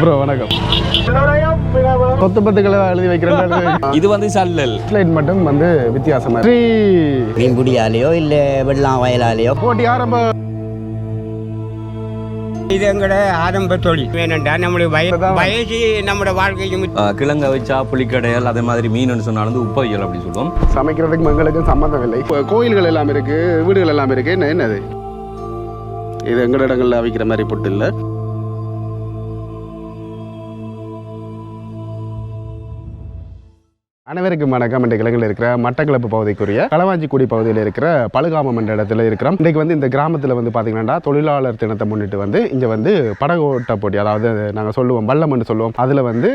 Bro வணக்கம். எழுதி வைக்கிறேன். இது வந்து சல்லல். மட்டும் வந்து வித்தியாசமா. த்ரீ மீன்பிடியாலேயோ இல்லை வெள்ளம் வயலாலேயோ? போட்டி ஆரம்ப இது எங்களோட ஆரம்ப தொழில். வேணுண்டா நம்மளுடைய வய வயசு நம்மளோட வாழ்க்கைக்கு கிழங்க வச்சா புளிக்கடையல் அதே மாதிரி மீன் சொன்னாலும் வந்து உப்பவியல் அப்படி சொல்லுவோம். சமைக்கிறதுக்கு எங்களுக்கும் சம்மந்தம் இல்லை. இப்போ கோயில்கள் எல்லாம் இருக்கு வீடுகள் எல்லாம் இருக்கு. என்ன என்னது? இது எங்கள இடங்கள்ல அவிக்கிற மாதிரி புட்டு இல்லை. அனைவருக்கும் வணக்கம். என்ற கிழங்கில் இருக்கிற மட்டக்களப்பு பகுதிக்குரிய களவாஞ்சிக்குடி பகுதியில் இருக்கிற பழுகாமம் என்ற இடத்துல இருக்கிறோம். இன்றைக்கு வந்து இந்த கிராமத்தில் வந்து பார்த்தீங்கன்னா தொழிலாளர் தினத்தை முன்னிட்டு வந்து இங்கே வந்து படகோட்ட போட்டி அதாவது நாங்கள் சொல்லுவோம் வல்லம்னு சொல்லுவோம். அதில் வந்து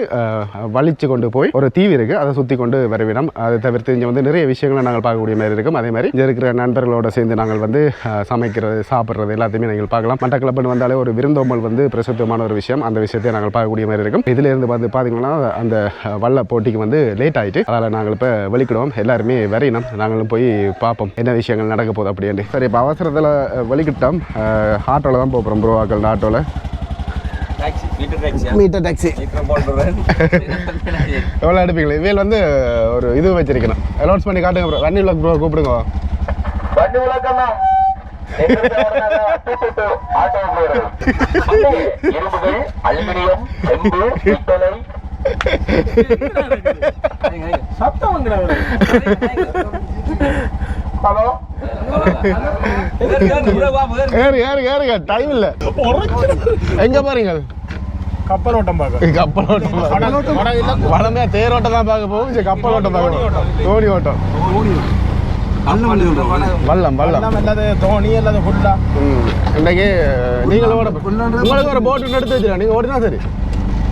வலிச்சு கொண்டு போய் ஒரு தீவு இருக்குது அதை சுற்றி கொண்டு வரவிடம் அதை தவிர்த்து இங்கே வந்து நிறைய விஷயங்களை நாங்கள் பார்க்கக்கூடிய மாதிரி இருக்கும். அதே மாதிரி இங்கே இருக்கிற நண்பர்களோடு சேர்ந்து நாங்கள் வந்து சமைக்கிறது சாப்பிட்றது எல்லாத்தையுமே நீங்கள் பார்க்கலாம். மட்டக்களப்புன்னு வந்தாலே ஒரு விருந்தோம்பல் வந்து பிரசித்தமான ஒரு விஷயம். அந்த விஷயத்தை நாங்கள் பார்க்கக்கூடிய மாதிரி இருக்கும். இதுலேருந்து வந்து பார்த்தீங்கன்னா அந்த வல்ல போட்டிக்கு வந்து லேட் ஆகிட்டு ஆயிட்டு அதில் நாங்கள் இப்போ வெளிக்கிடுவோம். எல்லாருமே வரையினோம் நாங்களும் போய் பார்ப்போம். என்ன விஷயங்கள் நடக்க போகுது அப்படின்ட்டு. சரி இப்போ அவசரத்தில் வெளிக்கிட்டோம். ஆட்டோவில் தான் போகிறோம் ப்ரோ ஆக்கள் ஆட்டோவில் மீட்டர் டாக்ஸி எவ்வளோ எடுப்பீங்களா? இவையில் வந்து ஒரு இது வச்சிருக்கணும். அலௌன்ஸ் பண்ணி காட்டுங்க ப்ரோ வண்டி விளக்கு ப்ரோ கூப்பிடுங்க. அலுமினியம் செம்பு பித்தளை ஹலோ ஏறு ஏறு ஏறுங்க. டைம் இல்லை. எங்கே போறீங்க கப்பல் ஓட்டம் பார்க்க. கப்பல் ஓட்டம் வளமையா தேரோட்டம் தான் பார்க்க போகும். சரி கப்பல் ஓட்டம் பார்க்க தோணி ஓட்டம். வல்லம் வல்லம் தோணி அல்லது ஃபுல்லா. இன்னைக்கு நீங்களும் ஓட உங்களுக்கு ஒரு போட்டு எடுத்து வச்சிருக்கேன். நீங்க ஓடினா சரி.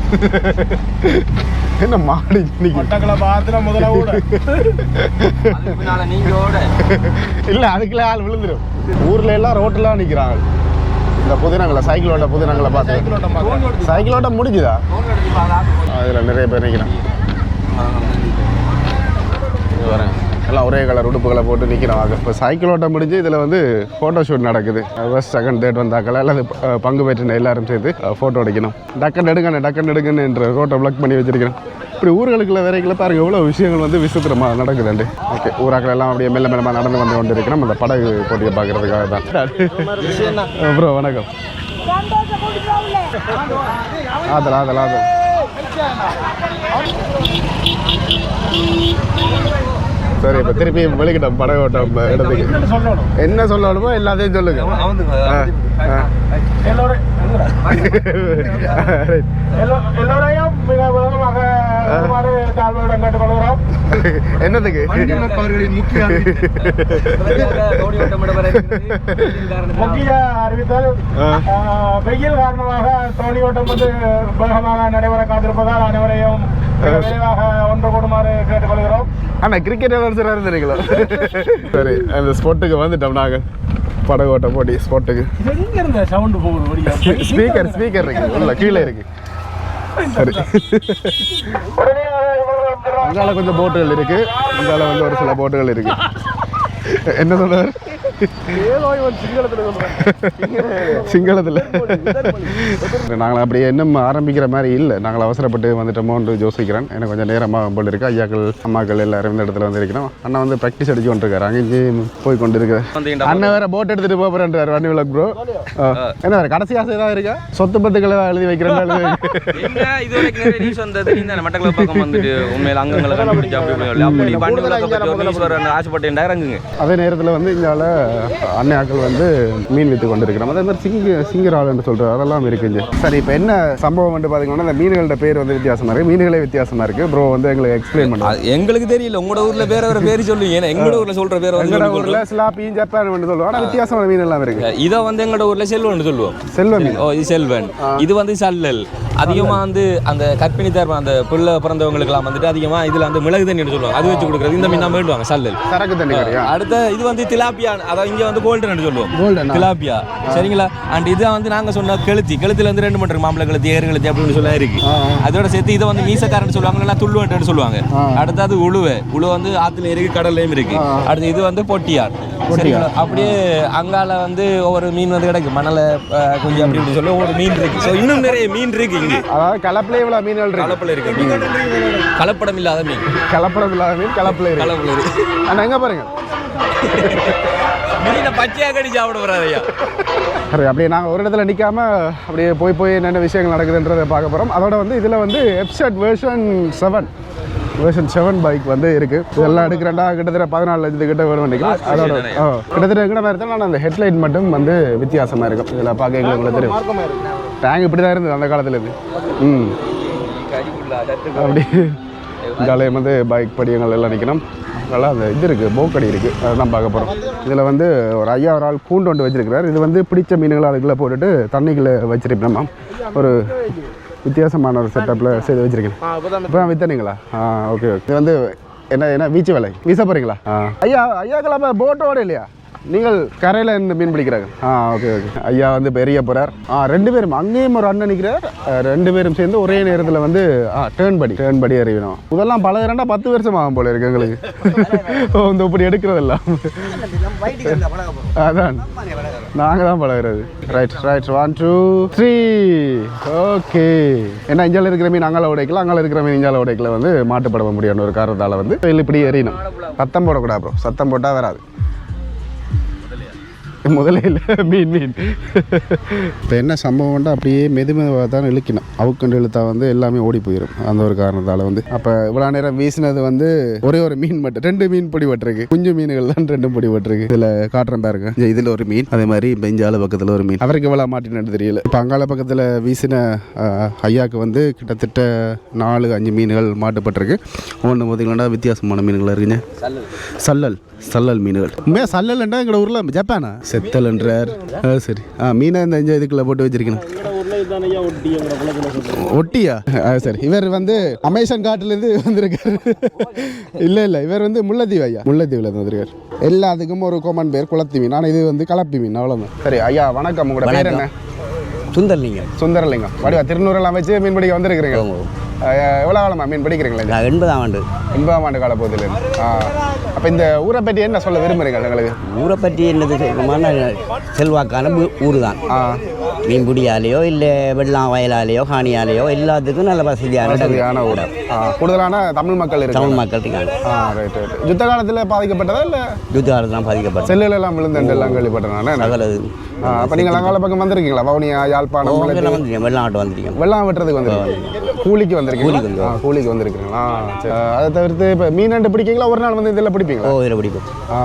என்ன மாடு இன்னைக்கு? இல்ல அதுக்குள்ள ஆள் விழுந்துரும். ஊர்ல எல்லாம் ரோட்டுலாம் நிக்கிறாங்க. இந்த புதினங்களை சைக்கிள் ஓட்ட புதினங்களை பார்த்து. சைக்கிள் ஓட்ட முடிஞ்சுதா? அதுல நிறைய பேர் நிக்கிறாங்க. இது வரேன். எல்லாம் ஒரே கலர் உடுப்புகளை போட்டு நிற்கிறோம் இப்போ சைக்கிள் ஓட்டம் முடிஞ்சு இதில் வந்து ஃபோட்டோ ஷூட் நடக்குது. ஃபர்ஸ்ட் செகண்ட் தேர்ட் வந்தாக்கள் எல்லாம் பங்கு பெற்றின எல்லாரும் சேர்த்து ஃபோட்டோ எடுக்கணும். டக்கன் எடுங்கண்ணே டக்கன் எடுங்கன்னு என்ற ரோட்டை பிளாக் பண்ணி வச்சிருக்கிறேன் இப்படி ஊர்களுக்குள்ள வேறைகளை பாருங்கள் எவ்வளோ விஷயங்கள் வந்து விசித்திரமாக நடக்குதுண்டு. ஓகே ஊராக்கள் எல்லாம் அப்படியே மெல்ல மெல்லமாக நடந்து வந்து கொண்டு இருக்கிறோம் அந்த படகு போட்டியை பார்க்கறதுக்காக தான். அப்புறம் வணக்கம். ஆதல் ஆதல் ஆதல். சரி இப்போ திருப்பி வெளிக்கிட்டோம் படகு ஓட்டம் இடத்துக்கு. என்ன சொல்லணுமோ எல்லாத்தையும் சொல்லுங்க. எல்லோரையும் என்னதுக்கு? முக்கிய அறிவித்தல் வெயில் காரணமாக தோணி ஓட்டம் வந்து வேகமாக நடைபெற காத்திருப்பதால் அனைவரையும் ஒன்று கூடுமாறு கேட்டுக்கொள்கிறோம். அண்ணா கிரிக்கெட் விளாட்றா இருந்தீங்களா சரி அந்த ஸ்பாட்டுக்கு வந்துட்டோம் நாங்கள் படகு ஓட்ட போட்டி இருந்த சவுண்ட் போகுது ஸ்பீக்கர் ஸ்பீக்கர் இருக்கு. உள்ள கீழே இருக்கு. சரி. அங்கால கொஞ்சம் போட்டுகள் இருக்கு. இங்கால வந்து ஒரு சில போட்டுகள் இருக்கு. என்ன சொன்னார்? சிங்களத்தில் நாங்கள் அப்படியே இன்னும் ஆரம்பிக்கிற மாதிரி இல்லை. நாங்கள் அவசரப்பட்டு வந்துட்டோமோன்னு யோசிக்கிறேன். எனக்கு கொஞ்சம் நேரமாக போல் இருக்கு. ஐயாக்கள் அம்மாக்கள் எல்லாரும் இந்த இடத்துல வந்திருக்கிறோம் அண்ணா வந்து ப்ராக்டிஸ் அடிச்சு கொண்டிருக்காரு. அங்கே போய் கொண்டு இருக்கிறேன் அண்ணன் வேற போட் எடுத்துட்டு போறேன்றாரு வண்டி விளக்கு ப்ரோ என்ன வேற கடைசி ஆசை ஏதாவது இருக்கா? சொத்து பத்துக்களை எழுதி வைக்கிறேன் எழுதி வைக்கிறேன். என்ன இது வரைக்கும் நியூஸ் வந்தது. இந்த பக்கம் வந்துட்டு. உண்மையில அங்கங்களை கண்டுபிடிச்சு அப்படி. அப்படி அதே நேரத்தில் வந்து இங்கால அன்னையாக்கள் வந்து மீன் விற்று கொண்டு இருக்கிறோம் அதே மாதிரி சிங்க சிங்கராள்னு சொல்கிறது அதெல்லாம் இருக்குங்க சரி இப்போ என்ன சம்பவம் வந்து பார்த்தீங்கன்னா இந்த மீன்களோட பேர் வந்து வித்தியாசமாக இருக்குது மீன்களே வித்தியாசமாக இருக்குது ப்ரோ வந்து எங்களுக்கு எக்ஸ்பிளைன் பண்ணுவாங்க அது எங்களுக்கு தெரியல. உங்களோட ஊர்ல வேற வேற பேர் சொல்லுவீங்க. ஏன்னா எங்களோட ஊர்ல சொல்ற பேர் எங்களோட ஊரில் சிலாப்பி ஜப்பான் வந்து சொல்லுவோம். ஆனால் வித்தியாசமான மீன் எல்லாம் இருக்குது. இதை வந்து எங்களோட ஊர்ல செல்வன் சொல்லுவோம். செல்வ மீன். ஓ இது செல்வன். இது வந்து சல்லல். அதிகமாக வந்து அந்த கற்பிணி தர்மம் அந்த பிள்ளை பிறந்தவங்களுக்குலாம் வந்துட்டு அதிகமாக இதில் வந்து மிளகு தண்ணி சொல்லுவாங்க. அது வச்சு கொடுக்குறது. இந்த மீன் தான் வேண்டுவாங்க சல்லல். அடுத்த இது வந்து திலாப்பியா அதாவது இங்கே வந்து கோல்டன் சொல்லுவோம். கோல்டன் திலாப்பியா சரிங்களா? அண்ட் இதை வந்து நாங்கள் சொன்ன கெளுத்தி. கெளுத்துல வந்து ரெண்டு மட்டும் மாம்பழ கெளுத்தி ஏறு கெளுத்தி அப்படின்னு சொல்லி இருக்கு. அதோட சேர்த்து இதை வந்து மீசக்காரன் சொல்லுவாங்க இல்லைன்னா துள்ளுவட்டுன்னு சொல்லுவாங்க. அடுத்தது உழுவை. உழுவை வந்து ஆத்துல இருக்கு. கடல்லையும் இருக்கு அடுத்து இது வந்து பொட்டியார். அப்படியே அங்கால வந்து ஒவ்வொரு மீன் வந்து கிடைக்கும் மணலை கொஞ்சம் அப்படி இப்படி சொல்லி ஒவ்வொரு மீன் இருக்கு. ஸோ இன்னும் நிறைய மீன் இருக்கு இங்கே. அதாவது கலப்பிலே இவ்வளோ மீன்கள் இருக்கு. கலப்பல இருக்கு கலப்படம் இல்லாத மீன். கலப்படம் இல்லாத மீன் கலப்பில் இருக்கு. கலப்பல இருக்கு. அண்ணா எங்கே பாருங்க? மீனை பச்சையாக கடி சாப்பிட வராதையா சரி அப்படியே நாங்கள் ஒரு இடத்துல நிற்காம அப்படியே போய் போய் என்னென்ன விஷயங்கள் நடக்குதுன்றதை பார்க்க போகிறோம் அதோட வந்து இதில் வந்து எப்செட் version seven version seven bike வந்து இருக்குது இதெல்லாம் எடுக்கிறேன்டா கிட்டத்தட்ட பதினாலு லட்சத்துக்கிட்ட வேணும் நினைக்கிறேன் அதோட கிட்டத்தட்ட எங்கட மாதிரி ஆனால் அந்த ஹெட்லைட் மட்டும் வந்து வித்தியாசமாக இருக்கும். இதில் பார்க்க எங்களுக்கு தெரியும். டேங்க் இப்படி தான் இருந்தது அந்த காலத்துல இருந்து ம் அப்படி ஜாலியாக வந்து பைக் படியங்கள் எல்லாம் நிற்கணும் நல்லா அந்த இது இருக்குது போக்கடி இருக்குது அதுதான் பார்க்க போகிறோம் இதில் வந்து ஒரு ஐயா ஒரு ஆள் கூண்டு ஒன்று வச்சிருக்கிறார். இது வந்து பிடிச்ச மீன்களை அதுக்குள்ளே போட்டுட்டு தண்ணிக்குள்ளே வச்சிருப்போம் ஒரு வித்தியாசமான ஒரு செட்டப்பில் செய்து வச்சிருக்கேன். இப்போ தான் வித்தனீங்களா? ஆ ஓகே ஓகே இது வந்து என்ன என்ன வீச்சு வேலை? வீச போகிறீங்களா ஆ. ஐயா ஐயாக்கெல்லாம் போட்டோட இல்லையா? நீங்கள் கரையில் இருந்து மீன் பிடிக்கிறாங்க ஆ ஓகே ஓகே ஐயா வந்து பெரிய போகிறார் ஆ ரெண்டு பேரும் அங்கேயும் ஒரு அண்ணன் நிற்கிறார் ரெண்டு பேரும் சேர்ந்து ஒரே நேரத்தில் வந்து ஆ டேர்ன் படி டேர்ன் படி அறிவினோம் இதெல்லாம் பழகிறேன்டா பத்து வருஷம் ஆகும் போல இருக்கு எங்களுக்கு. ஓ இந்த இப்படி எடுக்கிறதெல்லாம். அதான். நாங்கள் தான் பழகிறது. Right right one two three okay ஏன்னா இஞ்சால இருக்கிற மீன் அங்கால உடைக்கல. அங்கால இருக்கிற மீன் இஞ்சால உடைக்கல வந்து மாட்டுப்படவ முடியாத ஒரு காரணத்தால் வந்து வெயில் இப்படி எறியணும். சத்தம் போடக்கூடாது ப்ரோ சத்தம் போட்டால் வராது. முதல்ல இல்லை மீன் மீன். இப்போ என்ன சம்பவம்னா அப்படியே மெது மெதுவாக தான் இழுக்கணும். அவுக்கண்டு இழுத்தா வந்து எல்லாமே ஓடி போயிடும் அந்த ஒரு காரணத்தால் வந்து. அப்போ இவ்வளோ நேரம் வீசினது வந்து ஒரே ஒரு மீன் மட்டும். ரெண்டு மீன் பொடி பட்டிருக்கு. குஞ்சு மீன்கள் தான் ரெண்டும் பொடி பட்டிருக்கு. இதில் காட்டுறேன் பாருங்க. இதில் ஒரு மீன். அதே மாதிரி பெஞ்சால பக்கத்தில் ஒரு மீன். அவருக்கு எவ்வளோ மாட்டினு தெரியல. இப்போ அங்கால பக்கத்தில் வீசின அஹ், ஐயாக்கு வந்து கிட்டத்தட்ட நாலு அஞ்சு மீன்கள் மாட்டுப்பட்டிருக்கு. ஒன்று பார்த்தீங்கன்னா வித்தியாசமான மீன்கள் இருக்குங்க. சல்லல். சல்லல். மீன்கள். உண்மையாக சல்லல்ன்றா எங்களோட ஊரில் ஜப்பானா? செத்தல்ன்றார். ஆ சரி. ஆ மீனை இந்த இஞ்ச இதுக்குள்ளே போட்டு வச்சிருக்கணும். ஒட்டியா? ஆ சரி. இவர் வந்து அமேசான் காட்டுலேருந்து வந்திருக்காரு. இல்லை இல்லை. இவர் வந்து முல்லைத்தீவு ஐயா. முல்லைத்தீவில் இருந்து வந்திருக்காரு. எல்லாத்துக்கும் ஒரு காமன் பேர் குளத்தி மீன். ஆனால் இது வந்து கலப்பி மீன். அவ்வளோதான் சரி ஐயா வணக்கம். உங்களோட பேர் என்ன? சுந்தர்லிங்கம். சுந்தரலிங்கம். வடிவா திருநூறெல்லாம் வச்சு மீன் பிடிக்க வந்திருக்கிறீங்க எவ்வளோ காலமா மீன் பிடிக்கிறீங்களா எண்பதாம் ஆண்டு. எண்பதாம் ஆண்டு கால ஆ அப்போ இந்த ஊரை பற்றி என்ன சொல்ல விரும்புறீங்க எங்களுக்கு? ஊரை பற்றி என்னது செல்வாக்கான ஊர் தான் ஆ. மீன்பிடியாலேயோ இல்லை வெள்ளம் வயலாலேயோ காணியாலேயோ எல்லாத்துக்கும் நல்ல வசதியான. வசதியான கூடுதலான தமிழ் மக்கள் தமிழ் மக்கள் இருக்காங்க. ரைட் ரைட் யுத்த காலத்தில் பாதிக்கப்பட்டதா இல்லை? யுத்த காலத்தில் பாதிக்கப்பட்ட செல்லுல எல்லாம் விழுந்து எல்லாம் கேள்விப்பட்டேன் ஆ அப்போ நீங்கள் லங்கால பக்கம் வந்திருக்கீங்களா? வவுனியா யாழ்ப்பாணம் வெள்ளம் வந்துருக்கேன் வெள்ளாட்டு வந்துருக்கேன். வெள்ளம் வெட்டுறதுக்கு வந்திருக்கீங்க. கூலிக்கு வந்திருக்கீங்களா? கூலிக்கு வந்திருக்கீங்களா? அதை தவிர்த்து இப்போ மீன் அண்டு பிடிக்கீங்களா? ஒரு நாள் வந்து இதெல்லாம் பிடிப்பீங்களா? ஓ இதில் பிடிக்கும் ஆ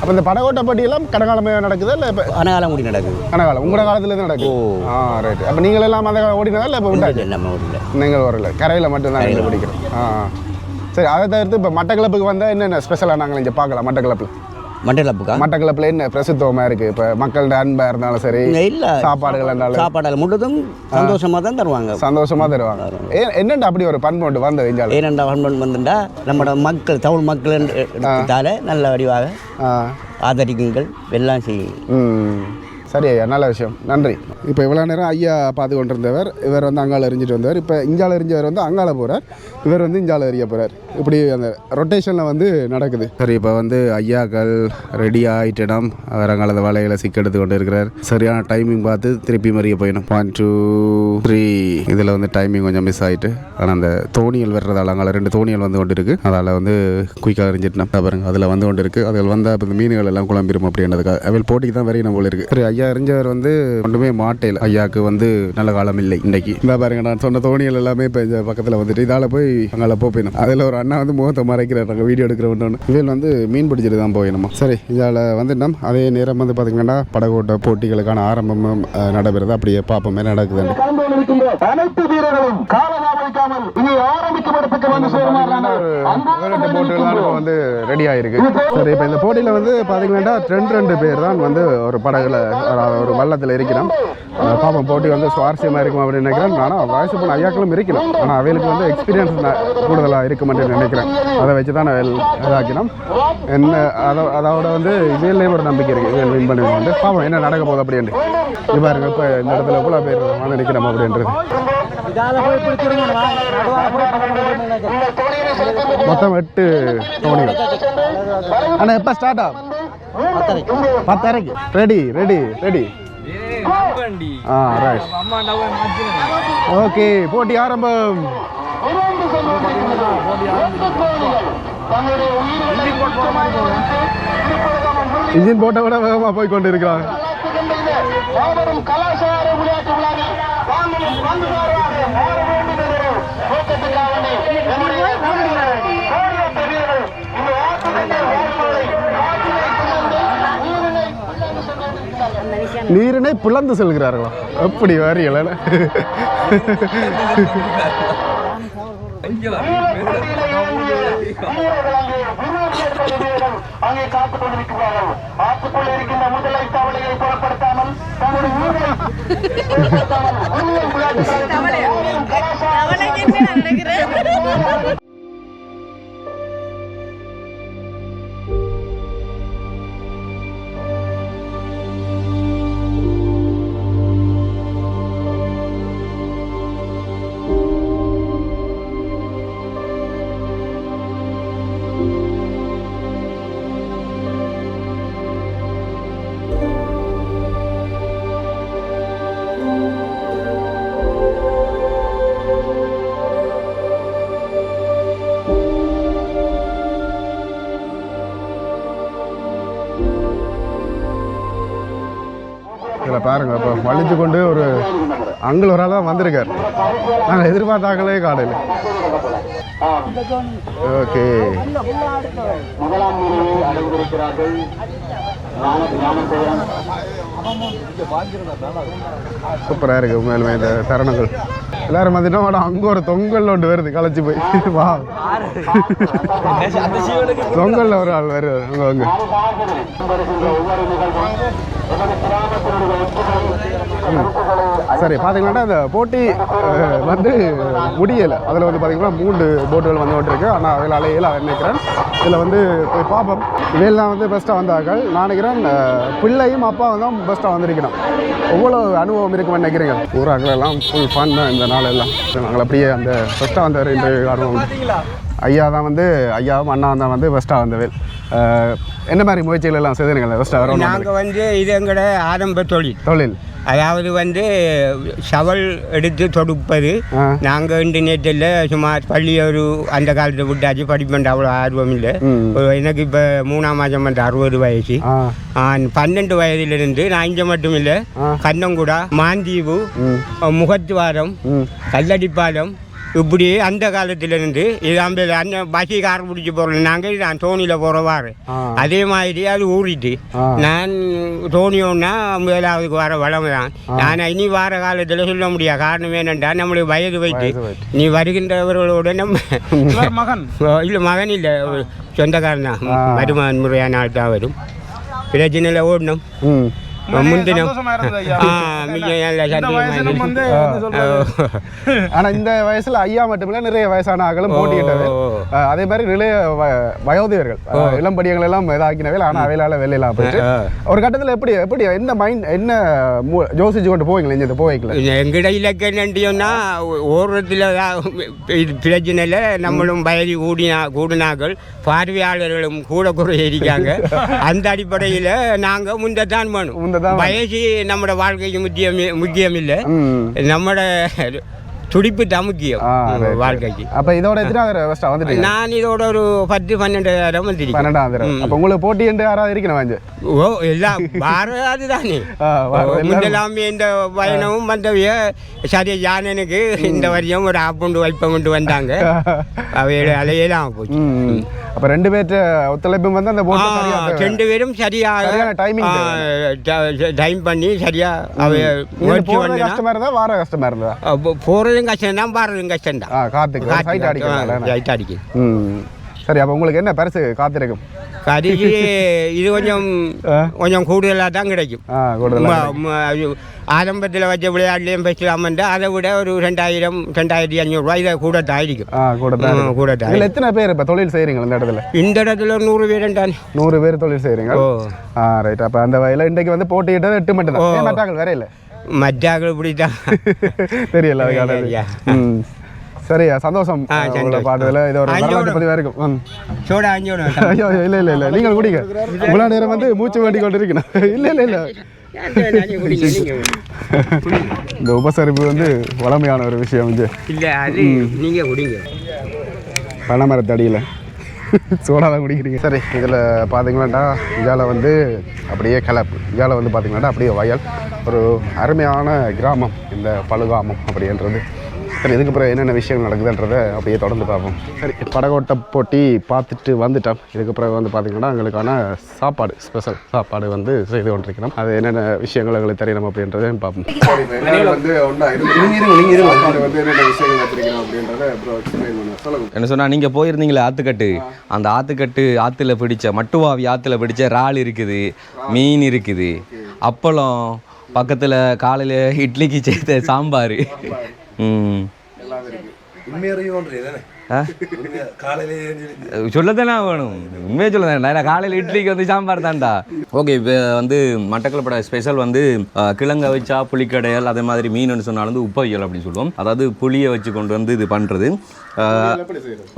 அப்போ இந்த படகோட்டை பட்டியெல்லாம் கடகாலமே நடக்குதா இல்லை இப்போ? அனகாலம் முடி நடக்குது. கனகாலம். உங்களோட காலத்துலேருந்து நடக்குது. ஆ ரைட் அப்போ நீங்கள் எல்லாம் அந்த ஓடினதா இல்லை இப்போ விட்டாச்சு? நம்ம ஊரில் நீங்கள் வரல கரையில் மட்டும்தான் நீங்கள் பிடிக்கிறோம் ஆ. சரி அதை தவிர்த்து இப்போ மட்டக்களப்புக்கு வந்தால் என்னென்ன ஸ்பெஷலாக நாங்கள் இங்கே பார்க்கலாம் மட்டக்களப்பில்? மண்டலப்புக்கா மட்டக்களப்பில் என்ன பிரசித்தமாக இருக்குது இப்போ மக்களோட அன்பாக இருந்தாலும் சரி இல்லை. சாப்பாடுகள் இருந்தாலும். சாப்பாடால் முழுதும் சந்தோஷமாக தான் தருவாங்க. சந்தோஷமாக தருவாங்க. ஏ என்னண்டா அப்படி ஒரு பண்பு ஒன்று வந்தது இஞ்சால ஏனெண்டா வன்பன் வந்துட்டா நம்மளோட மக்கள் தமிழ் மக்கள் என்று எடுத்தால நல்ல வடிவாக ஆதரிக்குங்கள் எல்லாம் செய்யுங்கள். ம். சரி ஐயா நல்ல விஷயம். நன்றி. இப்போ இவ்வளோ நேரம் ஐயா பார்த்து கொண்டிருந்தவர் இவர் வந்து அங்கால எறிஞ்சிட்டு வந்தவர். இப்போ இஞ்சால எறிஞ்சவர் வந்து அங்கால போகிறார் இவர் வந்து இஞ்சால எறிய போகிறார் இப்படி அந்த ரொட்டேஷனில் வந்து நடக்குது. சரி இப்போ வந்து ஐயாக்கள் ரெடி ஆகிட்டிடம் அவர் அங்கால வலையில் சிக்கெடுத்து கொண்டு இருக்கிறார் சரியான டைமிங் பார்த்து திருப்பி மறிய போயிடும். ஒன் டூ த்ரீ இதில் வந்து டைமிங் கொஞ்சம் மிஸ் ஆகிட்டு ஆனால் அந்த தோணியல் வர்றதால அங்கால ரெண்டு தோணியல் வந்து கொண்டு இருக்கு அதால் வந்து குயிக்காக எறிஞ்சிட்டோம் பாருங்க அதில் வந்து கொண்டு இருக்கு அதில் வந்தால் இந்த மீன்கள் எல்லாம் குழம்பிடும் அப்படின்றதுக்காக. அவள் போட்டிக்கு தான் வரையணும் போல இருக்கு சரி ஐயா எறிஞ்சவர் வந்து ஒன்றுமே மாட்டேல. ஐயாவுக்கு வந்து நல்ல காலம் இல்லை இன்னைக்கு. இந்த பாருங்க நான் சொன்ன தோணிகள் எல்லாமே இப்போ இந்த பக்கத்தில் வந்துட்டு இதால் போய் அங்கே போயிடும் அதில் ஒரு அண்ணா வந்து முகத்தை மறைக்கிறார் நாங்கள் வீடியோ எடுக்கிறோன்னு இவள் வந்து மீன் பிடிச்சிட்டு தான் போயிடணுமா சரி இதால் வந்துட்டோம். அதே நேரம் வந்து பார்த்தீங்கன்னா படகோட்ட போட்டிகளுக்கான ஆரம்பமும் அஹ், நடைபெறுது. அப்படியே பார்ப்போமே கொண்டிருக்கின்ற அனைத்து வீரர்களும் காலதாமதம் தாமதிக்காமல் இனி ஆரம்பிக்கும் இடத்துக்கு வந்து வந்து ரெடி ஆயிருக்கு. சரி இப்போ இந்த போட்டியில் வந்து பார்த்தீங்கன்னா ரெண்டு ரெண்டு பேர் தான் வந்து ஒரு படகுல ஒரு வள்ளத்தில் இருக்கிறோம் பாப்பம் பாப்போம் போட்டி வந்து சுவாரஸ்யமாக இருக்கும் அப்படின்னு நினைக்கிறேன். ஆனால் வயசு போன ஐயாக்களும் இருக்கலாம் ஆனால் அவைகளுக்கு வந்து எக்ஸ்பீரியன்ஸ் கூடுதலாக இருக்கும் அப்படின்னு நினைக்கிறேன். அதை வச்சு தான் நான் இதாக்கினோம். என்ன அதை அதோட வந்து இவையிலேயும் ஒரு நம்பிக்கை இருக்குது இவையில் வின் பண்ணுவோம் வந்து பாப்போம் என்ன நடக்க போகுது அப்படின்ட்டு இது பாருங்க இப்போ இந்த இடத்துல எவ்வளோ பேர் வந்து அப்படின்றது மொத்தம் எட்டு தோணிகள் ஆனால் எப்போ ஸ்டார்ட் ஆகும்? பத்தரைக்கு. Ready ready ready ah right okay போட்டி ஆரம்பம். இன்ஜின் போட்ட விட வேகமாக போய் கொண்டு இருக்கிறான் மாபெரும் கலாச்சார விளையாட்டு விழாவில் நீரினை பிளந்து செல்கிறார்களா? அப்படி வரீங்கள அங்கே காத்துக் கொண்டிருக்கிறார்கள் இருக்கின்ற முதலை தவளையை புறப்படுத்தாமல் ஊரை புறப்படுத்தாமல் பாருங்க கொண்டு ஒரு அங்கிள் ஒரு ஆளாக தான் வந்திருக்கார். நாங்கள் எதிர்பார்த்தாங்களே காலையில் ஓகே. சூப்பராக இருக்குது உண்மையிலுமே இந்த தருணங்கள். எல்லாரும் வந்துட்டோம் அங்கே ஒரு தொங்கல் ஒன்று வருது. களைச்சி போய். வா. தொங்கல்ல ஒரு ஆள் வருவார் அங்கே அங்கே. சரி பார்த்தீங்கன்னா அந்த போட்டி வந்து முடியலை. அதில் வந்து பார்த்தீங்கன்னா மூன்று போட்டுகள் வந்து கொண்டிருக்கு ஆனால் அதில் அலையில் நினைக்கிறேன் இதில் வந்து போய் பார்ப்போம். இவையெல்லாம் வந்து பெஸ்ட்டாக வந்தார்கள். நான் நினைக்கிறேன் பிள்ளையும் அப்பாவும் தான் பெஸ்ட்டாக வந்திருக்கணும். எவ்வளோ அனுபவம் இருக்குமென்னு நினைக்கிறீங்க? ஊராக்களெல்லாம் ஃபுல் ஃபன் தான் இந்த நாளெல்லாம். நாங்கள் அப்படியே அந்த பெஸ்ட்டாக வந்தவர் இந்த அனுபவம் ஐயா தான் வந்து ஐயாவும் அண்ணா தான் வந்து பெஸ்ட்டாக வந்தவர் என்ன மாதிரி முயற்சிகள் எல்லாம் செய்துங்களா பெஸ்ட்டாக வரணும் நாங்கள் வந்து இது எங்களோட ஆரம்ப தொழில். தொழில். அதாவது வந்து சவல் எடுத்து தொடுப்பது. நாங்கள் இன்டர்நெட்டில் சும்மா பள்ளி ஒரு அந்த காலத்தில் விட்டாச்சு படிப்பேன் அவ்வளோ ஆர்வம் இல்லை ம். எனக்கு இப்போ மூணாம் மாதம் வந்து அறுபது வயசு. பன்னெண்டு வயதிலிருந்து நான் இங்கே மட்டும் இல்லை. கண்ணங்குடா மாந்தீவு முகத்துவாரம் கல்லடிப்பாலம் இப்படி அந்த காலத்திலிருந்து இது அந்த அந்த பஸ்ஸி கார் பிடிச்சி போகிறோம் நாங்கள் நான் தோணியில் போகிறவாரு. அதே மாதிரி அது ஊறிட்டு. நான் தோணியோன்னா முதலாவதுக்கு வர வளம் தான். நான் இனி வார காலத்தில் சொல்ல முடியாது காரணம் என்னென்றா நம்மளுடைய வயது வைத்து. நீ வருகின்றவர்களோட நம்ம மகன். இல்லை மகன் இல்லை. சொந்தக்காரன் தான். மருமகன் முறையான ஆள் தான் வரும் பிரச்சனையில் ஓடணும். ம். முந்தினம் ஆனா இந்த வயசுல ஐயா மட்டுமில்ல நிறைய வயசான ஓ. அஹ் அதே மாதிரி நிறைய வயோதிகர்கள் இளம்படியங்கள் எல்லாம் இதாக்கினவே ஆனா அவையிலால வெளியெல்லாம் போயிட்டு. ஒரு கட்டத்துல எப்படி எப்படி என்ன மைண்ட் என்ன யோசிச்சு கொண்டு போவீங்களா இந்த போவைக்கல? எங்கட இலக்கை நண்டியோன்னா ஓரத்தில் நம்மளும் வயது கூடினா கூடினாக்கள் பார்வையாளர்களும் கூட குறை இருக்காங்க. அந்த அடிப்படையில் நாங்கள் முந்தத்தான் வேணும் முந்ததான் வயசு நம்மட வாழ்க்கைக்கு முக்கியம் முக்கியம் இல்லை. நம்மட துடிப்பு தான் முக்கியம். வாழ்க்கைக்கு. அப்ப இதோட எத்தனாவது ஃபர்ஸ்ட் வந்துட்டீங்க? நான் இதோட ஒரு பத்து பன்னெண்டாயிரம் வந்திருக்கேன் பன்னெண்டாம் தடவை ம். அப்ப உங்களுக்கு போட்டி என்று யாராவது இருக்கணும் வாங்க ஓ எல்லாம் பாரதாது தானே. முந்தெல்லாமே இந்த பயணமும் வந்தவைய சரி யானனுக்கு இந்த வரியும் ஒரு ஆப்புண்டு வைப்பம் கொண்டு வந்தாங்க. அவையோட அலையெல்லாம் போச்சு. அப்போ ரெண்டு பேர்ட்ட ஒத்துழைப்பும் வந்து அந்த போட்டு சரியா. ரெண்டு பேரும் சரியாக சரியான timing டைம் பண்ணி சரியா அவ இது முயற்சி போறது பண்ணினா கஷ்டமா இருந்தா வார கஷ்டமா இருந்தா? போகிறதும் கஷ்டம் தான் பாடுறதும் கஷ்டம் தான். ஆ காத்துக்கு சைட் அடிக்கிறதுனால லைட் அடிக்குது ம். சரி அப்போ உங்களுக்கு என்ன பரிசு காத்திருக்கும்? கடைசி இது கொஞ்சம். கொஞ்சம் கூடுதலாக தான் கிடைக்கும். ஆரம்பத்தில் வச்ச விளையாட்டுலையும் பேசலாமன்ட்டு அதை விட ஒரு ரெண்டாயிரம் ரெண்டாயிரத்தி அஞ்சூறுரூவா இதை கூட தாயிக்கும் ஆ கூட இதுல எத்தனை பேர் இப்போ தொழில் செய்றீங்க இந்த இடத்துல? இந்த இடத்துல நூறு பேர் தான் நூறு பேர் தொழில் செய்றீங்க? ஓ. ஆ ரைட் அப்போ அந்த வகையில் இன்றைக்கு வந்து போட்டியிட்டது எட்டு மட்டும். தான் வேற இல்லை? மஜாக்கள் இப்படி தான் தெரியல சரியா? சந்தோஷம். பாட்டதில் இது ஒரு. வரலாற்று பதிவாக இருக்கும் ம். சோடா அஞ்சோட. ஐயோ இல்லை இல்லை இல்லை. நீங்கள் குடிங்க. இவ்வளோ நேரம் வந்து மூச்சு வேண்டி கொண்டு இருக்கணும் இல்லை இல்லை இல்லை. இந்த உபசரிப்பு வந்து வளமையான ஒரு விஷயம் இது. இல்லை அது நீங்கள் குடிங்க. பனைமரத்தடியில் சோடா தான் குடிக்கிறீங்க. சரி இதில் பார்த்தீங்களாண்டா இதால் வந்து அப்படியே கலப்பு. இதால் வந்து பார்த்தீங்களாண்டா அப்படியே வயல். ஒரு அருமையான கிராமம் இந்த பழுகாமம் அப்படின்றது. சரி இதுக்கு பிறகு என்னென்ன விஷயங்கள் நடக்குதுன்றதை அப்படியே தொடர்ந்து பார்ப்போம். சரி படகோட்ட போட்டி பார்த்துட்டு வந்துட்டோம். இதுக்கு பிறகு வந்து பார்த்தீங்கன்னா எங்களுக்கான சாப்பாடு ஸ்பெஷல் சாப்பாடு வந்து செய்து கொண்டிருக்கிறோம். அது என்னென்ன விஷயங்கள் எங்களுக்கு தெரியணும் அப்படின்றத பார்ப்போம். வந்து ஒன்றா சாப்பாடு வந்து என்னென்ன விஷயங்கள் வச்சிருக்கிறோம் அப்படின்றத அப்புறம் எக்ஸ்பிளைன் பண்ணுவேன் சொல்லுங்கள் என்ன சொன்னா நீங்க போயிருந்தீங்களே ஆத்துக்கட்டு. அந்த ஆத்துக்கட்டு ஆத்துல பிடிச்ச மட்டுவாவி ஆத்துல பிடிச்ச இறால் இருக்குது மீன் இருக்குது அப்பளம் பக்கத்துல காலையில இட்லிக்கு செய்த சாம்பார்? சொல்லத்தானே வேணும்? உண்மையாக சொல்ல நான் காலையில் இட்லிக்கு வந்து சாம்பார் தான்டா. ஓகே இப்போ வந்து மட்டக்களப்பட ஸ்பெஷல் வந்து கிழங்க வச்சா புளிக்கடையல் அதே மாதிரி மீனுன்னு சொன்னாலும் வந்து உப்பவியல் அப்படின்னு சொல்லுவோம். அதாவது புளியை வச்சு கொண்டு வந்து இது பண்ணுறது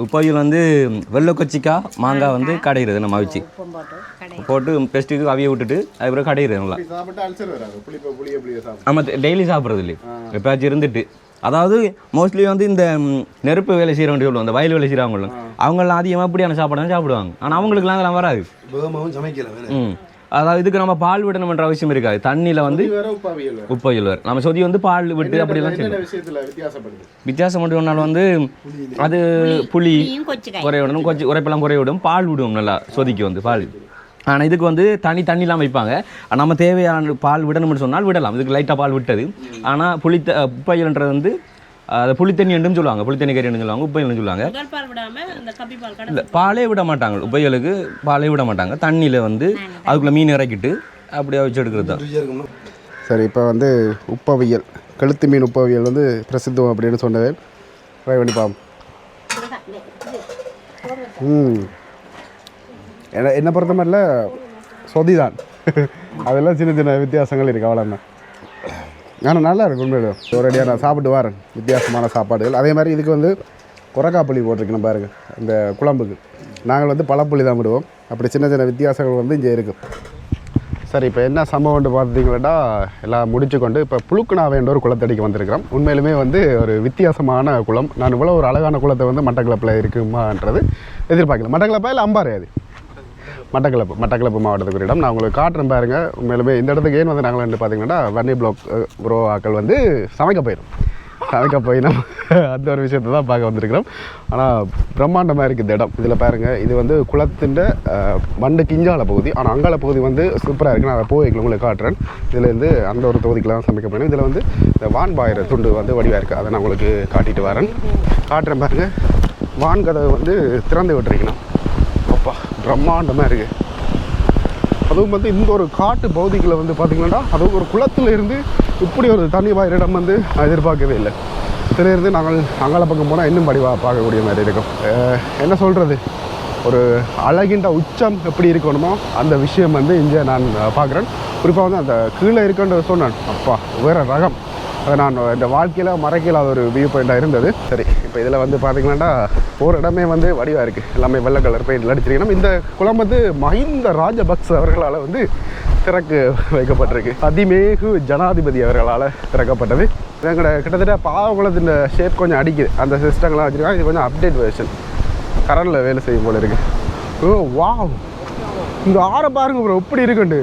உப்பவியல் வந்து வெள்ளை கொச்சிக்காய் மாங்காய் வந்து கடையிறது நம்ம அவிச்சு. போட்டு பெஸ்ட்டுக்கு அவிய விட்டுட்டு அதுக்கப்புறம் கடையிறது நல்லா. ஆமாம் டெய்லி சாப்பிட்றது இல்லை எப்பயாச்சும் இருந்துட்டு. அதாவது மோஸ்ட்லி வந்து இந்த நெருப்பு வேலை செய்கிறவங்க சொல்லுவோம் அந்த வயல் வேலை செய்கிறவங்களும் அவங்களாம் அதிகமாக அப்படியான சாப்பாடு தான் சாப்பிடுவாங்க. ஆனால் அவங்களுக்குலாம் அதெல்லாம் வராது. ம். அதாவது இதுக்கு நம்ம பால் விடணும்ன்ற அவசியம் இருக்காது. தண்ணியில் வந்து வேற உப்பாவியல் வேற. நம்ம சொதி வந்து பால் விட்டு அப்படிலாம் செய்யணும் என்னென்ன விஷயத்துல வித்தியாசப்படுது? வித்தியாசம் மட்டும் ஒன்றால் வந்து அது புளி குறைய விடணும் கொஞ்சம் உரைப்பெல்லாம் குறைய விடும் பால் விடுவோம் நல்லா சொதிக்கு வந்து பால். ஆனால் இதுக்கு வந்து தனி தண்ணிலாம் வைப்பாங்க. ஆனா, நம்ம தேவையான பால் விடணும்னு சொன்னால் விடலாம். இதுக்கு லைட்டாக பால் விட்டது. ஆனால் புளி உப்பையல்ன்றது வந்து அது புளித்தண்ணி என்றும் சொல்லுவாங்க. புளித்தண்ணி கறி சொல்லுவாங்க உப்பையல்னு சொல்லுவாங்க. முதல் பால் விடாம இந்த கப்பி பால் கடை இல்லை பாலே விட மாட்டாங்க. உப்பையலுக்கு பாலே விட மாட்டாங்க. தண்ணியில் வந்து அதுக்குள்ளே மீன் இறக்கிட்டு அப்படியே வச்சு எடுக்கிறது தான். சரி இப்போ வந்து உப்பவியல் கழுத்து மீன் உப்பவியல் வந்து பிரசித்தம் அப்படின்னு சொன்னது. ட்ரை பண்ணி ம். என்ன என்னை பொறுத்த மாதிரில சொதி தான் அதெல்லாம் சின்ன சின்ன வித்தியாசங்கள் இருக்குது அவ்வளோதான் ஆனால் நல்லா இருக்கும் உண்மையில. ஒரேடியாக நான் சாப்பிட்டு வரேன். வித்தியாசமான சாப்பாடுகள். அதே மாதிரி இதுக்கு வந்து குரக்காப்புளி போட்டிருக்கணும் பாருங்க இந்த குழம்புக்கு. நாங்கள் வந்து பழப்புளி தான் விடுவோம். அப்படி சின்ன சின்ன வித்தியாசங்கள் வந்து இங்கே இருக்குது சரி இப்போ என்ன சம்பவம்னு பார்த்தீங்கன்னா எல்லாம் முடிச்சு கொண்டு இப்போ புழுக்குனாவேன்ற ஒரு குளத்தடிக்கு வந்திருக்கிறோம். உண்மையிலுமே வந்து ஒரு வித்தியாசமான குளம். நான் இவ்வளோ ஒரு அழகான குளத்தை வந்து மட்டக்களப்பில் இருக்குமான்றது எதிர்பார்க்கல. மட்டக்களப்பா இல்லை அம்பாறையாது மட்டக்களப்பு மட்டக்களப்பு மாவட்டத்துக்கு ஒரு இடம். நான் உங்களுக்கு காட்டுறேன் பாருங்கள் மேலுமே இந்த இடத்துக்கு ஏன் வந்து நாங்கள் வந்து பார்த்தீங்கன்னா வன்னி பிளாக் ப்ரோ ஆக்கள் வந்து சமைக்க போயிடும் சமைக்க போய் நம்ம அந்த ஒரு விஷயத்தை தான் பார்க்க வந்திருக்கிறோம். ஆனால் பிரம்மாண்டமாக இருக்குது இந்த இடம். இதில் பாருங்கள் இது வந்து குளத்தின் வண்டு கிஞ்சால பகுதி. ஆனால் அங்கால பகுதி வந்து சூப்பராக இருக்குது நான் அதை போய் உங்களுக்கு காட்டுறேன். இதுலேருந்து அந்த ஒரு தொகுதிக்கெலாம் சமைக்க போயிடும் இதில் வந்து இந்த வான் பாயிற துண்டு வந்து வடிவாக இருக்குது அதை நான் உங்களுக்கு காட்டிட்டு வரேன். காட்டுறேன் பாருங்கள் வான் கதவை வந்து திறந்து விட்டுருக்கணும். பிரம்மாண்டமாக இருக்குது அதுவும் வந்து இந்த ஒரு காட்டு பகுதிகளில் வந்து பார்த்திங்கன்னா அதுவும் ஒரு குளத்தில் இருந்து இப்படி ஒரு தண்ணி பாயிரிடம் இடம் வந்து எதிர்பார்க்கவே இல்லை. இதிலிருந்து நாங்கள் அங்கால பக்கம் போனால் இன்னும் படிவாக பார்க்கக்கூடிய மாதிரி இருக்கும். என்ன சொல்கிறது ஒரு அழகின்ற உச்சம் எப்படி இருக்கணுமோ அந்த விஷயம் வந்து இங்கே நான் பார்க்குறேன். குறிப்பாக வந்து அந்த கீழே இருக்குன்ற சொன்னேன். அப்பா வேற ரகம். அதை நான் இந்த வாழ்க்கையில் மறக்கலாத ஒரு வியூ பாயிண்டாக இருந்தது. சரி இப்போ இதில் வந்து பார்த்தீங்கன்னா ஒரு இடமே வந்து வடிவாக இருக்குது எல்லாமே வெள்ளை கலர் பெயிண்டில் அடிச்சிருக்கணும் இந்த குளம் வந்து மஹிந்த ராஜபக்ச அவர்களால் வந்து திறக்கு வைக்கப்பட்டிருக்கு. அதிமேகு ஜனாதிபதி அவர்களால் திறக்கப்பட்டது. எங்களோட கிட்டத்தட்ட பாவகுளத்தின் ஷேப் கொஞ்சம் அடிக்குது. அந்த சிஸ்டங்கள்லாம் வச்சுருக்காங்க. இது கொஞ்சம் அப்டேட் வெர்ஷன் கரண்டில் வேலை செய்யும் போல இருக்கு. ஓ வாவ் இந்த ஆறை பாருங்க ப்ரோ எப்படி இருக்குண்டு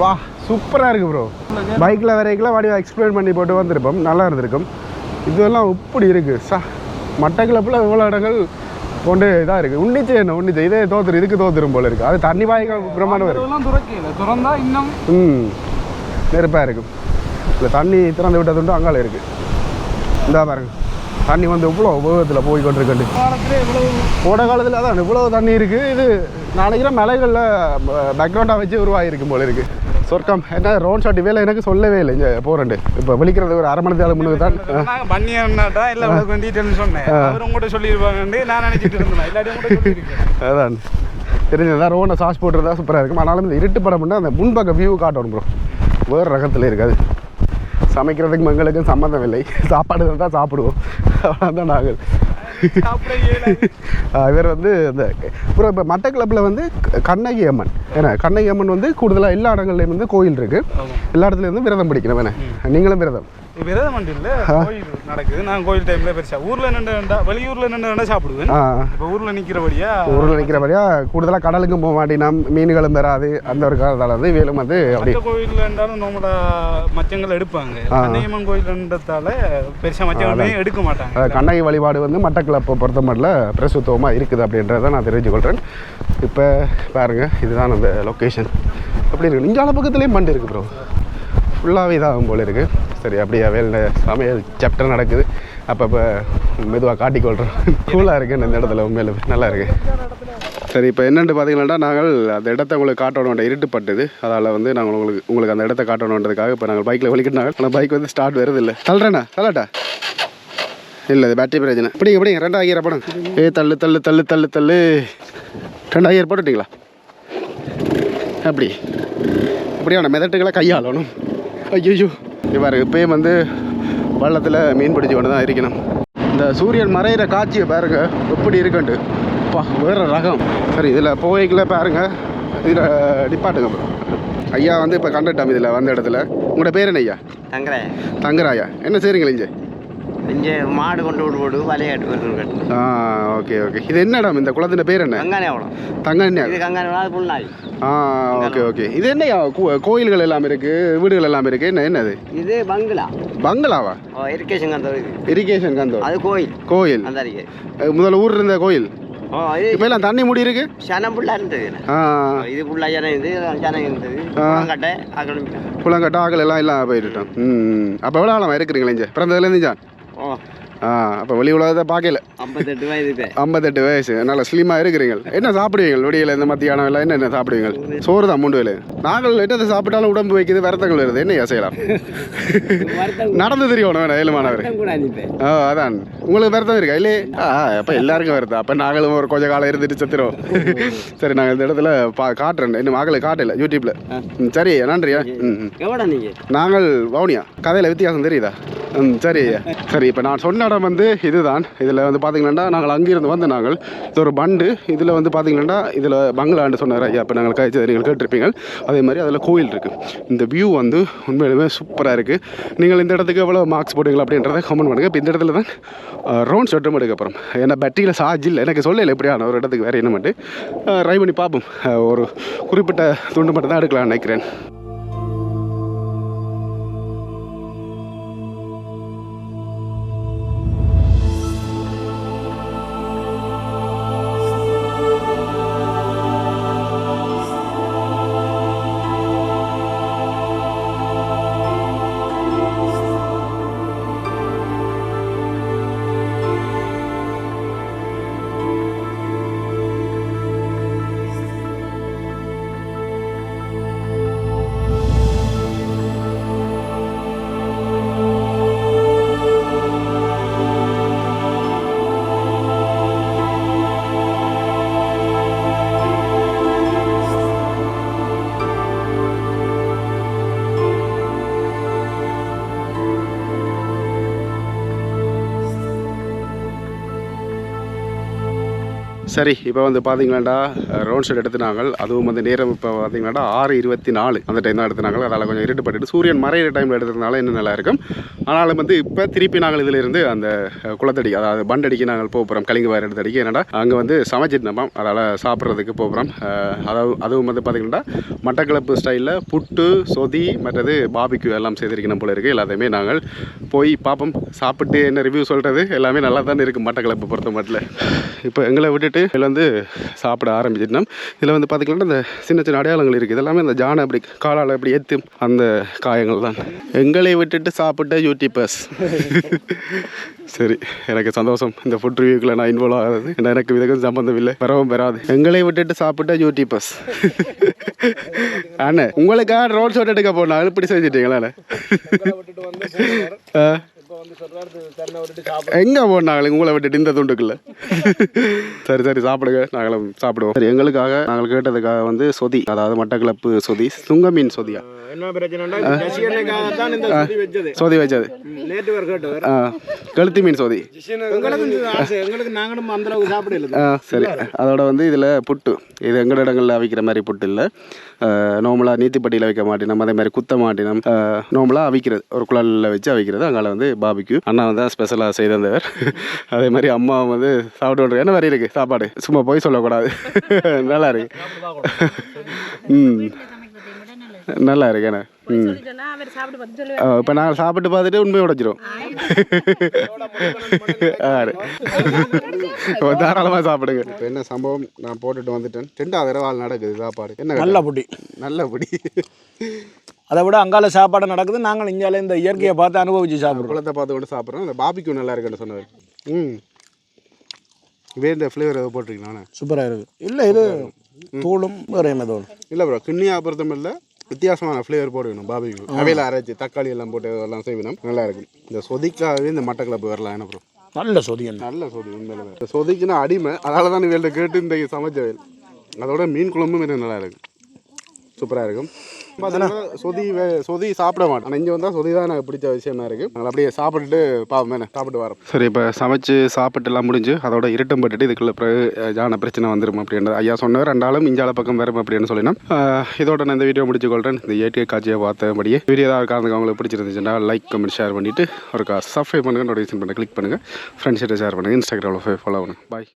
வா. சூப்பராக இருக்குது ப்ரோ பைக்கில் வரைக்கும் வடிவா எக்ஸ்பிளைன் பண்ணி போட்டு வந்திருப்போம். நல்லா இருந்திருக்கும். இதெல்லாம் இப்படி இருக்குது சா மட்டக்கிழப்பில் இவ்வளோ இடங்கள் கொண்டு இதாக இருக்குது உன்னிச்சை என்ன உன்னிச்சை. இதே தோத்துரு இதுக்கு தோத்துரும் போல இருக்குது அது தண்ணி வாய்க்க பிரமாண்டம் இருக்கு. இதெல்லாம் துறக்கல திறந்தா இன்னும் ம் நெருப்பாக இருக்கும். இல்லை தண்ணி திறந்து விட்டதுண்டு அங்கால இருக்குது இந்தா பாருங்க. தண்ணி வந்து இவ்வளோ உபயோகத்தில் போய் இவ்வளவு கோடை காலத்தில் அதான் இவ்வளோ தண்ணி இருக்குது இது நாளைக்கு மலைகளில் பேக்ரவுண்டாக வச்சு உருவாகிருக்கும் போல இருக்குது சொர்க்கம். என்ன ரோட் ஷாட் வேலை எனக்கு சொல்லவே இல்லை. இங்கே போகிறேன் இப்போ விழிக்கிறது ஒரு அரை மணி நேரம் முன்னுக்கு தான். பண்ணியாட்டா இல்ல உங்களுக்கு டீட்டெயில்ஸ் சொன்னேன். அவர் உங்கள்கிட்ட சொல்லியிருப்பாங்கன்னு நான் நினைச்சிட்டு இருந்தேன். இல்லாட்டி அதான். தெரிஞ்சதா ரோனை சாஸ் போட்டுருந்தா சூப்பராக இருக்கும். ஆனாலும் இந்த இருட்டு படம் பண்ணால் அந்த முன்பக்க வியூ காட்டணும் ப்ரோ வேறு ரகத்தில் இருக்காது. சமைக்கிறதுக்கு எங்களுக்கும் சம்மந்தம் இல்லை. சாப்பாடு தான் சாப்பிடுவோம். அவ்வளோதான் நாங்கள். இவர் வந்து இந்த அப்புறம் இப்போ மட்டக்களப்பில் வந்து க- கண்ணகி அம்மன். ஏன்னா கண்ணகி அம்மன் வந்து கூடுதலாக எல்லா இடங்கள்லையும் வந்து கோயில் இருக்குது எல்லா இடத்துலையும் வந்து விரதம் பிடிக்கணும் வேணே நீங்களும் விரதம். மட்டும் இல்ல கோயில் நடக்குது. நான் கோயில் டைம்ல பெருசா. ஊர்ல நின்று வெளியூர்ல நின்று சாப்பிடுவேன். இப்ப ஊர்ல நிக்கிறபடியா ஊரில் நிற்கிறபடியா கூடுதலாக கடலுக்கும் போக மாட்டினோம் மீன்களும் வராது. அந்த ஒரு காலத்தால் வந்து வேலும் வந்து அப்படி. கோயில்ல இருந்தாலும் நம்மளோட மச்சங்கள் எடுப்பாங்க. கன்னியம்மன் கோயில்ன்றதால பெருசா மச்சங்களுமே எடுக்க மாட்டாங்க. கண்ணகி வழிபாடு வந்து மட்டக்களப்பை பொறுத்த மட்டும் பிரசுத்தவமாக இருக்குது அப்படின்றத நான் தெரிஞ்சுக்கொள்கிறேன் இப்போ பாருங்க இதுதான் அந்த லொக்கேஷன் அப்படி இருக்கு? இங்கால பக்கத்துலேயும் மண்டு இருக்குது ப்ரோ ஃபுல்லாகவே இதாகும் போல இருக்குது சரி அப்படியே வேலை சமையல் சாப்டர் நடக்குது. அப்பப்போ மெதுவாக காட்டிக்கொள்கிறோம் கூலாக இருக்கு இந்த இடத்துல உண்மையில நல்லா இருக்குது சரி இப்போ என்னென்னு பார்த்தீங்கன்னா நாங்கள் அந்த இடத்த உங்களுக்கு காட்டணும் இருட்டுப்பட்டது. அதால் வந்து நாங்கள் உங்களுக்கு உங்களுக்கு அந்த இடத்த காட்டணுன்றதுக்காக இப்போ நாங்கள் பைக்கில் வலிக்கிட்டாங்க ஆனால் பைக் வந்து ஸ்டார்ட் வருது இல்லை தள்ளுறேண்ணா தள்ளட்டா? இல்லை இது பேட்டரி பிரச்சனை பிடிங்க பிடிங்க ரெண்டாயிரம் படம் ஏ தள்ளு தள்ளு தள்ளு தள்ளு தள்ளு. ரெண்டாயிரம் போட்டுட்டீங்களா? அப்படி. அப்படியான மெதட்டுகளை கையாளணும். ஐயோ இவ்வாறு இப்பயும் வந்து வள்ளத்தில் மீன் பிடிச்சி கொண்டு தான் இருக்கணும். இந்த சூரியன் மறையிற காட்சியை பாருங்க. எப்படி இருக்குன்ட்டு. பா வேற ரகம். சரி இதில் போய்க்குள்ள பாருங்க. இதில் நிப்பாட்டுங்க. bro. ஐயா வந்து இப்போ கண்டுட்டோம் இதில் வந்த இடத்துல. உங்களோட பேர் என்ன ஐயா? தங்குறேன் தங்கராயா. என்ன செய்றீங்களா இங்கே இங்கே மாடு கொண்டு விட்டு போடு ஆ ஓகே ஓகே. இது என்ன இடம்? இந்த குளத்தின் பேர் என்ன? கங்கானே. அவ்வளோ தங்கன்யா இது ஆ ஓகே ஓகே. இது என்னய்யா கோ- கோயில்கள் எல்லாம் இருக்கு வீடுகள் எல்லாம் இருக்கு. என்ன என்னது? இது பங்களா. பங்களாவா? இரிகேஷன் கந்தோ இது. இரிகேஷன் கந்தோ அது கோயில். கோயில். அந்த முதல்ல ஊர் இருந்த கோயில். தண்ணி மூடி இருக்கு? சனம் புள்ளா இருந்தது இது புள்ளா ஜனம் இது ஜனம் இருந்தது. ஆ. கட்டை அக்கணும் குளங்கட்ட ஆக்கள் எல்லாம் எல்லாம் போயிட்டுட்டோம். ம் அப்போ எவ்வளோ காலமா இருக்கிறீங்களா பிறந்ததுலேருந்து ஜான் ஓ ஆ அப்போ வெளி உலகத்தை பார்க்கல. ஐம்பத்தெட்டு வயதுக்கு. ஐம்பத்தெட்டு வயசு. நல்லா ஸ்லிமாக இருக்கிறீங்க. என்ன சாப்பிடுவீங்க? விடியல இந்த மத்தியானம் எல்லாம் என்ன என்ன சாப்பிடுவீங்க? சோறு தான் மூண்டு வேலை நாங்கள் என்னத்தை சாப்பிட்டாலும் உடம்பு வைக்குது வருத்தங்கள் வருது. என்ன செய்யலாம்? நடந்து தெரியணும் வேணும் ஏழுமானவர். ஆ அதான். உங்களுக்கு வருத்தம் இருக்கா? இல்லையே. ஆ அப்போ எல்லாருக்கும் வருத்தம். அப்போ நாங்களும் ஒரு கொஞ்ச காலம் இருந்துட்டு செத்துருவோம் சரி நாங்கள் இந்த இடத்துல பா காட்டுறேன். இன்னும் மகளை காட்டல. யூடியூப்ல ம் சரி நன்றியா. ம் நாங்கள் வவுனியா. கதையில் வித்தியாசம் தெரியுதா? ம் சரி சரி இப்போ நான் சொன்ன இடம் வந்து இதுதான். இதில் வந்து பார்த்தீங்கன்னா நாங்கள் அங்கேருந்து வந்து நாங்கள் இது ஒரு பண்டு. இதில் வந்து பார்த்தீங்கன்னா இதில் பங்களான்னு சொன்னார். ஐயா இப்போ நாங்கள் கழிச்சு நீங்கள் கேட்டிருப்பீங்க. அதே மாதிரி அதில் கோயில் இருக்குது இந்த வியூ வந்து உண்மையிலுமே சூப்பராக இருக்குது நீங்கள் இந்த இடத்துக்கு எவ்வளோ மார்க்ஸ் போடுவீங்களா அப்படின்றத கமெண்ட் பண்ணுங்கள் இப்போ இந்த இடத்துல தான் ரோன் ஷர்ட்டும் எடுக்க அப்புறம் ஏன்னா பேட்டரியில் சார்ஜ் இல்லை. எனக்கு சொல்லலை எப்படியான ஒரு இடத்துக்கு வேறு என்ன மட்டும். ட்ரை பண்ணி பார்ப்போம் ஒரு குறிப்பிட்ட துண்டு மட்டும் தான் எடுக்கலாம்னு நினைக்கிறேன். சரி இப்போ வந்து பார்த்தீங்களாண்டா ரவுண்ட் ஷெட் எடுத்துனாங்க. அதுவும் வந்து நேரம் இப்போ பார்த்தீங்களாண்டா ஆறு இருபத்தி நாலு. அந்த டைம் தான் எடுத்துனாங்க. அதால் கொஞ்சம் இருட்டுப்பட்டு சூரியன் மறையிற டைமில் எடுத்ததுனால இன்னும் நல்லா இருக்கும். ஆனாலும் வந்து இப்போ திருப்பி நாங்கள் இதிலிருந்து அந்த குளத்தடிக்கு குளத்தடி அதாவது பண்டடிக்கு நாங்கள் போக போகிறோம் கலிங்க வார எடுத்தடிக்கு என்னடா அங்கே வந்து சமைச்சிட்டு நம்ம அதால் சாப்பிட்றதுக்கு போகிறோம் அதாவது அதுவும் வந்து பார்த்தீங்கன்னா மட்டக்களப்பு ஸ்டைலில் புட்டு சொதி மற்றது பாபிக்கு எல்லாம் செய்திருக்கணும் போல இருக்குது எல்லாத்தையுமே நாங்கள் போய் பார்ப்போம். சாப்பிட்டு என்ன ரிவ்யூ சொல்கிறது எல்லாமே நல்லா தானே இருக்குது மட்டக்களப்பு பொறுத்த மட்டும் இப்போ எங்களை விட்டுட்டு இதில் வந்து சாப்பிட ஆரம்பிச்சிட்டோம். இதில் வந்து பார்த்திங்கன்னா இந்த சின்ன சின்ன அடையாளங்கள் இருக்குது இதெல்லாமே இந்த ஜானை அப்படி காலால் அப்படி ஏற்றும் அந்த காயங்கள் தான். எங்களை விட்டுட்டு சாப்பிட்ட யூடியூபர்ஸ். சரி எனக்கு சந்தோஷம். இந்த ஃபுட் ரிவ்யூக்கில் நான் இன்வால்வ் ஆகாது ஏன்னா எனக்கு இதுக்கு சம்பந்தம் இல்லை. வரவும் பெறாது எங்களை விட்டுட்டு சாப்பிட்ட யூடியூபர்ஸ். அண்ணே உங்களுக்காக ரோட் ஷோட் எடுக்க போனா இப்படி செஞ்சிட்டீங்களா எங்க போனாங்களே உங்களை விட்டுட்டு இந்த துண்டுக்குள்ள? சரி சரி சாப்பிடுங்க. நாங்களும் சாப்பிடுவோம். சரி எங்களுக்காக நாங்கள் கேட்டதுக்காக வந்து சொதி அதாவது மட்டக்கிளப்பு சொதி சுங்க மீன் சொதியா சொதி வச்சது. கழுத்து மீன் சொதி. சரி. அதோட வந்து இதில் புட்டு இது எங்கள் இடங்களில் அவிக்கிற மாதிரி புட்டு இல்லை. நார்மலாக நீத்திப்பட்டியில் வைக்க மாட்டினோம் அதே மாதிரி குத்த மாட்டினோம். நார்மலாக அவிக்கிறது ஒரு குழலில் வச்சு அவிக்கிறது அங்கால வந்து பாபிக்கு. அண்ணா வந்து ஸ்பெஷலாக செய்து அதே மாதிரி அம்மா வந்து சாப்பிட்டு கொண்டு என்ன மாதிரி இருக்குது சாப்பாடு? சும்மா போய் சொல்லக்கூடாது. நல்லா இருக்கு. ம். நல்லா இருக்கு என்ன? ம். இப்போ நான் சாப்பிட்டு பார்த்துட்டு உண்மையை உடைச்சிரும். தாராளமாக சாப்பிடுங்க. இப்போ என்ன சம்பவம்? நான் போட்டுட்டு வந்துட்டேன். ரெண்டாவது தடவை நடக்குது சாப்பாடு. என்ன நல்ல புடி நல்ல புடி அதை விட அங்கால சாப்பாடு நடக்குது. நாங்கள் இங்கால இந்த இயற்கையை பார்த்து அனுபவிச்சு சாப்பிடுறோம். குளத்தை பார்த்து கொண்டு சாப்பிட்றோம். இந்த பாபிக்கு நல்லா இருக்குன்னு சொன்னவர். ம். இதே இந்த ஃப்ளேவர் எதாவது போட்டிருக்கீங்களா சூப்பராக இருக்குது இல்லை இது தூளும் வேறு என்ன தூள் இல்லை ப்ரோ கிண்ணியா பொறுத்தம் இல்லை. வித்தியாசமான ஃப்ளேவர் போடணும் பாபிக்கு அவையில் அரைச்சி தக்காளி எல்லாம் போட்டு எல்லாம் செய்யணும். நல்லா இருக்கும். இந்த சொதிக்காகவே இந்த மட்டை கிளப்பு வரலாம். என்ன ப்ரோ நல்ல சொதியன் நல்ல சொதி உண்மையில இந்த சொதிக்குன்னா அடிமை. அதனால தான் இவள்கிட்ட கேட்டு இந்த சமைச்சவள் அதோட மீன் குழம்பும் நல்லா இருக்கும் சூப்பராக இருக்கும். பார்த்தீங்கன்னா சொதி சொதி சாப்பிட மாட்டோம் ஆனால் இங்கே வந்தால் சொதி தான் எனக்கு பிடிச்ச விஷயமா இருக்குது நாங்கள் அப்படியே சாப்பிட்டுட்டு பாவம் சாப்பிட்டு வரோம் சரி இப்போ சமைச்சு சாப்பிட்டு எல்லாம் முடிஞ்சு அதோட இருட்டம் பட்டுட்டு இதுக்குள்ள பிறகு ஜான பிரச்சனை வந்துடும் அப்படின்றது ஐயா சொன்னவர் ரெண்டாலும் இஞ்சால பக்கம் வரும் அப்படின்னு சொல்லினா இதோட நான் இந்த வீடியோ முடிச்சு இந்த ஏடிஏ காட்சியை பார்த்தபடியே வீடியோ ஏதாவது காரணத்துக்கு அவங்களுக்கு பிடிச்சிருந்துச்சுன்னா லைக் கமெண்ட் ஷேர் பண்ணிவிட்டு ஒரு சப்ஸ்கிரைப் பண்ணுங்கள் நோட்டிஃபிகேஷன் பண்ண கிளிக் பண்ணுங்கள் ஃப்ரெண்ட்ஸ்கிட்ட ஷேர் பண்ணுங்கள் இன்ஸ்டாகிராமில் ஃபாலோ பண்ணுங்கள் பாய்